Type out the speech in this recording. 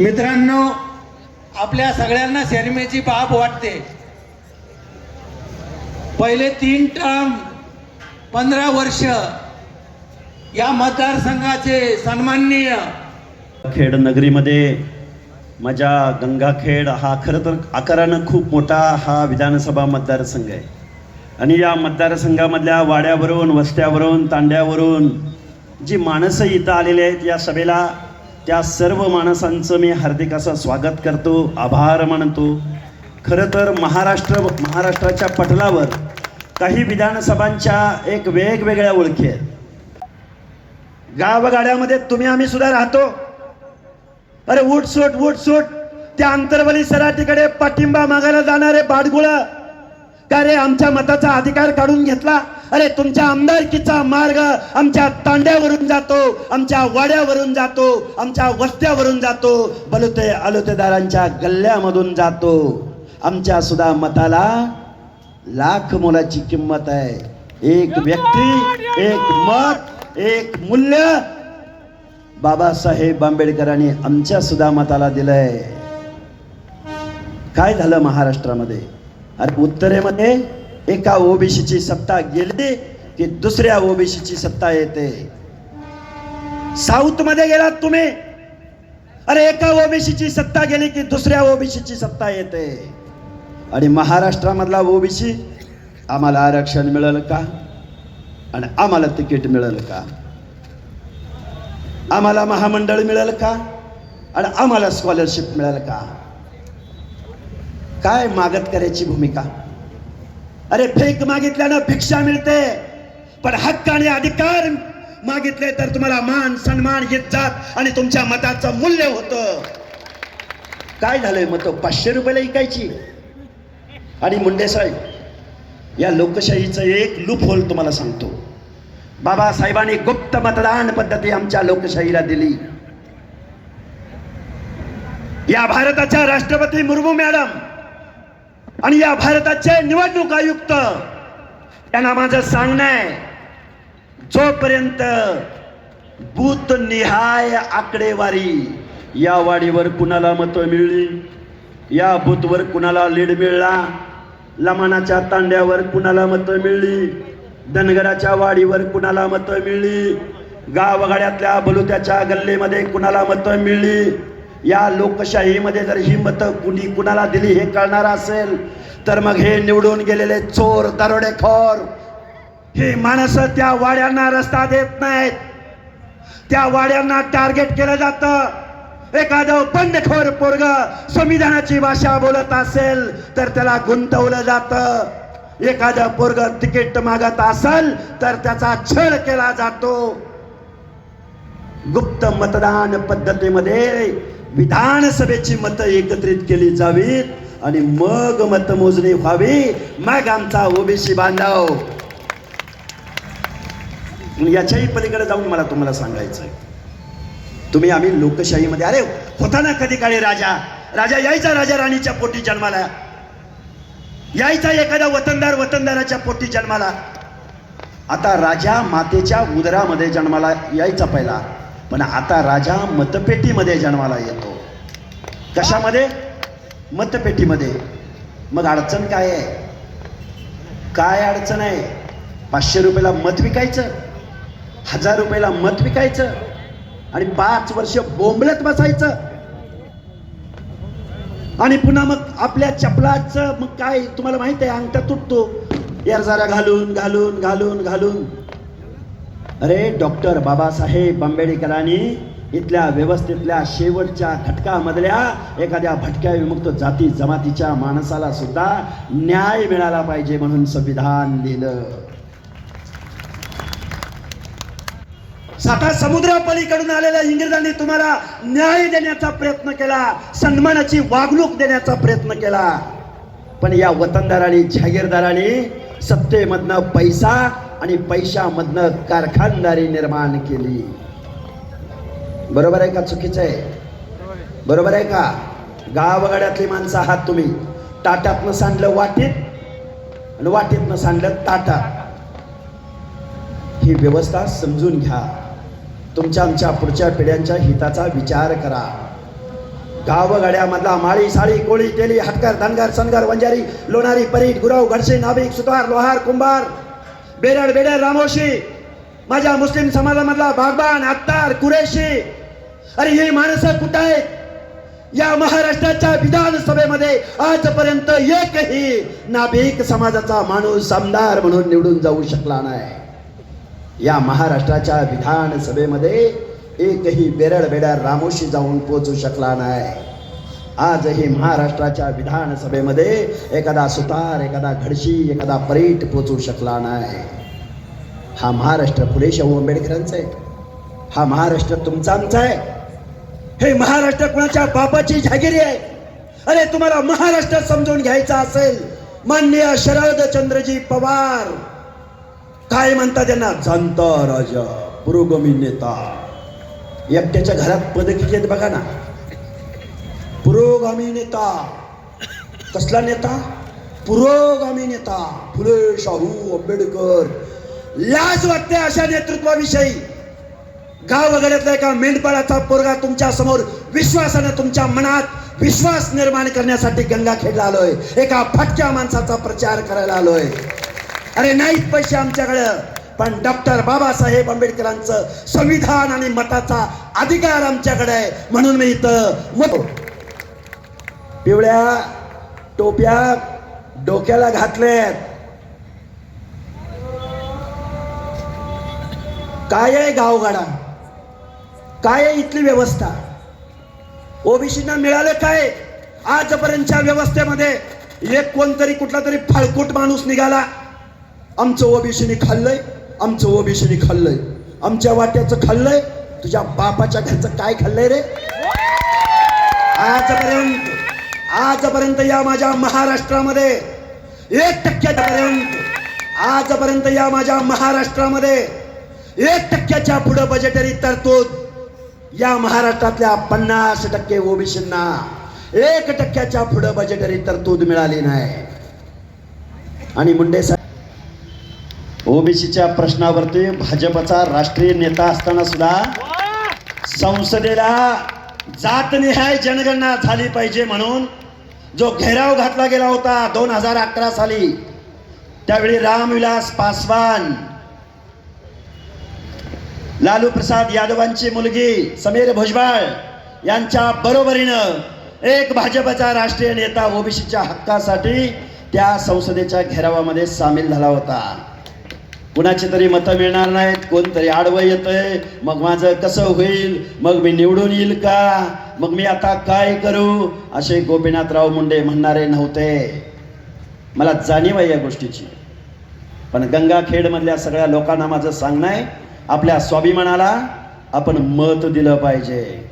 मित्रांनो आपल्या सगळ्यांना शर्मेची बाब वाटते. पहिले तीन टर्म पंधरा वर्ष या मतदारसंघाचे सन्माननीय. खेड नगरीमध्ये माझ्या गंगाखेड हा खरं तर आकारानं खूप मोठा हा विधानसभा मतदारसंघ आहे. आणि या मतदारसंघामधल्या वाड्यावरून वस्त्यावरून तांड्यावरून जी माणसं इथं आलेली आहेत या सभेला त्या सर्व माणसांचं मी हार्दिक असं स्वागत करतो आभार मानतो. खरं तर महाराष्ट्र महाराष्ट्राच्या पटलावर काही विधानसभांच्या एक वेगवेगळ्या ओळखी आहेत. गावगाड्यामध्ये तुम्ही आम्ही सुद्धा राहतो. अरे उठ उठसूट उठ त्या अंतरवली सराटीकडे पाठिंबा मागायला जाणारे बाडगुळ. का रे आमच्या मताचा अधिकार काढून घेतला? अरे तुमच्या आमदारकीचा मार्ग आमच्या तांड्यावरून जातो आमच्या वाड्यावरून जातो आमच्या वस्त्यावरून जातो. बलुते अलुतेदारांच्या गल्ल्यामधून जातो. आमच्या सुद्धा मताला लाख मोलाची किंमत आहे. एक व्यक्ती एक मत एक मूल्य बाबासाहेब आंबेडकरांनी आमच्या सुद्धा मताला दिलंय. काय झालं महाराष्ट्रामध्ये? अरे उत्तरेमध्ये एका ओबीसीची सत्ता गेली की दुसऱ्या ओबीसीची सत्ता येते. साऊथमध्ये गेलात तुम्ही. अरे एका ओबीसीची सत्ता गेली की दुसऱ्या ओबीसीची सत्ता येते. आणि महाराष्ट्रामधला ओबीसी आम्हाला आरक्षण मिळेल का? आणि आम्हाला तिकीट मिळेल का? आम्हाला महामंडळ मिळेल का? आणि आम्हाला स्कॉलरशिप मिळेल का? काय मागत करायची भूमिका? अरे फेक मागितल्यानं भिक्षा मिळते पण हक्क आणि अधिकार मागितले तर तुम्हाला मान सन्मान इज्जत आणि तुमच्या मताचं मूल्य होतं. काय झालंय मत पाचशे रुपयाला ऐकायची आणि मुंडे साहेब या लोकशाहीचं एक लूप होल तुम्हाला सांगतो. बाबासाहेबांनी गुप्त मतदान पद्धती आमच्या लोकशाहीला दिली. या भारताच्या राष्ट्रपती मुर्मू मॅडम आणि या भारताचे निवडणूक आयुक्त यांना माझं सांगणं आहे जोपर्यंत बूथ निहाय आकडेवारी या वाडीवर कुणाला मतं मिळली या बूथवर कुणाला लीड मिळला लमानाच्या तांड्यावर कुणाला मतं मिळली धनगराच्या वाडीवर कुणाला मतं मिळली गावगाड्यातल्या बलुत्याच्या गल्लीमध्ये कुणाला मतं मिळली या लोकशाहीमध्ये जर ही मतं कुणी कुणाला दिली हे कळणार असेल तर मग हे निवडून गेलेले चोर दरोडेखोर हे माणसं त्या वाड्यांना रस्ता देत नाहीत. त्या वाड्यांना टार्गेट केलं जातं. एखादं बंडखोर पोरग संविधानाची भाषा बोलत असेल तर त्याला गुंतवलं जातं. एखादं पोरग तिकीट मागत असेल तर त्याचा छळ केला जातो. गुप्त मतदान पद्धतीमध्ये विधानसभेची मतं एकत्रित केली जावीत आणि मग मतमोजणी व्हावी. मग आमचा ओबीसी बांधव. याच्याही पलीकडे जाऊन मला तुम्हाला सांगायचं आहे. तुम्ही आम्ही लोकशाहीमध्ये अरे होता ना कधी काळी राजा? राजा यायचा राजा राणीच्या पोटी जन्माला. यायचा एखादा वतनदार वतनदाराच्या पोटी जन्माला. आता राजा मातेच्या उदरामध्ये जन्माला यायचा पहिला. पण आता राजा मतपेटीमध्ये जन्माला येतो. कशामध्ये? मतपेटीमध्ये. मग अडचण काय आहे? काय अडचण आहे? पाचशे रुपयाला मत विकायचं हजार रुपयाला मत विकायचं आणि पाच वर्ष बोंबलत बसायचं. आणि पुन्हा मग आपल्या चपलाचं मग काय? तुम्हाला माहीत आहे अंगठा तुटतो. यार घालून घालून घालून घालून. अरे डॉक्टर बाबासाहेब आंबेडकरांनी इथल्या व्यवस्थेतल्या शेवटच्या घटकामधल्या एखाद्या भटक्या विमुक्त जाती जमातीच्या माणसाला सुद्धा न्याय मिळाला पाहिजे म्हणून संविधान लिहिलं. साता समुद्रापलीकडून आलेल्या इंग्रजांनी तुम्हाला न्याय देण्याचा प्रयत्न केला सन्मानाची वागणूक देण्याचा प्रयत्न केला. पण या वतनदारांनी जहागीरदारांनी सत्तेमधनं पैसा आणि पैशामधनं कारखानदारी निर्माण केली. बरोबर आहे का चुकीचं आहे? बरोबर आहे का? गावगाड्यातली माणसं आहात तुम्ही. ताटातनं सांडलं वाटीत आणि वाटीतनं सांडलं ताटात. ही व्यवस्था समजून घ्या. तुमच्या आमच्या पुढच्या पिढ्यांच्या हिताचा विचार करा. गावगड्यामधला माळी साळी कोळी तेली हटकर धनगर सनगर वंजारी लोणारी परीट गुरव घडसे नाभिक सुतार लोहार कुंभार बेरड बेडर रामोशी माझ्या मुस्लिम समाजामधला बागबान अत्तार कुरेशी अरे ही माणसं कुठं आहेत? या महाराष्ट्राच्या विधानसभेमध्ये आजपर्यंत एकही नाभिक समाजाचा माणूस आमदार म्हणून निवडून जाऊ शकला नाही. या महाराष्ट्राच्या विधानसभेमध्ये एकही बेरड बेडर रामोशी जाऊन पोचू शकला नाही. आजही महाराष्ट्राच्या विधानसभेमध्ये एखादा सुतार एखादा घडशी एखादा परीट पोचू शकला नाही. हा महाराष्ट्र फुले शाहू आंबेडकरांचा आहे. हा महाराष्ट्र तुमचा आमचा आहे. हे महाराष्ट्र कुणाच्या बापाची जागिरी आहे? अरे तुम्हाला महाराष्ट्र समजून घ्यायचा असेल. माननीय शरद चंद्रजी पवार. काय म्हणता त्यांना? जनता राजा पुरोगमी नेता. एकट्याच्या घरात पद किती आहेत बघा ना. पुरोगामी नेता. कसला नेता? पुरोगामी नेता. फुले शाहू आंबेडकर. लाज वाटते अशा नेतृत्वाविषयी. गाव वगैरेतला एका मेंढपाळाचा पोरगा तुमच्यासमोर विश्वासानं तुमच्या मनात विश्वास निर्माण करण्यासाठी गंगाखेडला आलोय. एका फटक्या माणसाचा प्रचार करायला आलोय. अरे नाहीत पैसे आमच्याकडं. पण डॉक्टर बाबासाहेब आंबेडकरांचं संविधान आणि मताचा अधिकार आमच्याकडे आहे. म्हणून मी इथं मत पिवळ्या टोप्या डोक्याला घातल्यात. काय आहे गावगाडा? काय आहे इथली व्यवस्था? ओबीसीना मिळालं काय? आजपर्यंतच्या व्यवस्थेमध्ये एक कोणतरी कुठला तरी फाळकूट माणूस निघाला. आमचं ओबीसीने खाल्लंय. आमचं ओबीसीने खाल्लंय. आमच्या वाट्याचं खाल्लंय. तुझ्या बापाच्या घरचं काय खाल्लंय रे? आजपर्यंत आजपर्यंत या माझ्या महाराष्ट्रामध्ये एक टक्क्यापर्यंत आजपर्यंत या माझ्या महाराष्ट्रामध्ये एक टक्क्याच्या पुढं बजेटरी तरतूद या महाराष्ट्रातल्या पन्नास टक्के ओबीसींना एक टक्क्याच्या पुढं बजेटरी तरतूद मिळाली नाही. आणि मुंडे साहेब ओबीसीच्या प्रश्नावरती भाजपचा राष्ट्रीय नेता असताना सुद्धा संसदेला जातनिहाय जनगणना झाली पाहिजे म्हणून जो घेराव घातला गेला होता दोन हजार अकरा साली त्यावेळी रामविलास पासवान लालू प्रसाद यादवांची मुलगी समीर भुजबळ यांच्या बरोबरीनं एक भाजपचा राष्ट्रीय नेता ओबीसीच्या हक्कासाठी त्या संसदेच्या घेरावामध्ये सामील झाला होता. कुणाची तरी मतं मिळणार नाहीत कोणतरी आडवं येतंय. मग माझं कसं होईल? मग मी निवडून येईल का? मग मी आता काय करू? असे गोपीनाथराव मुंडे म्हणणारे नव्हते. मला जाणीव आहे या गोष्टीची. पण गंगाखेडमधल्या सगळ्या लोकांना माझं सांगणं आहे आपल्या स्वाभिमानाला आपण मत दिलं पाहिजे.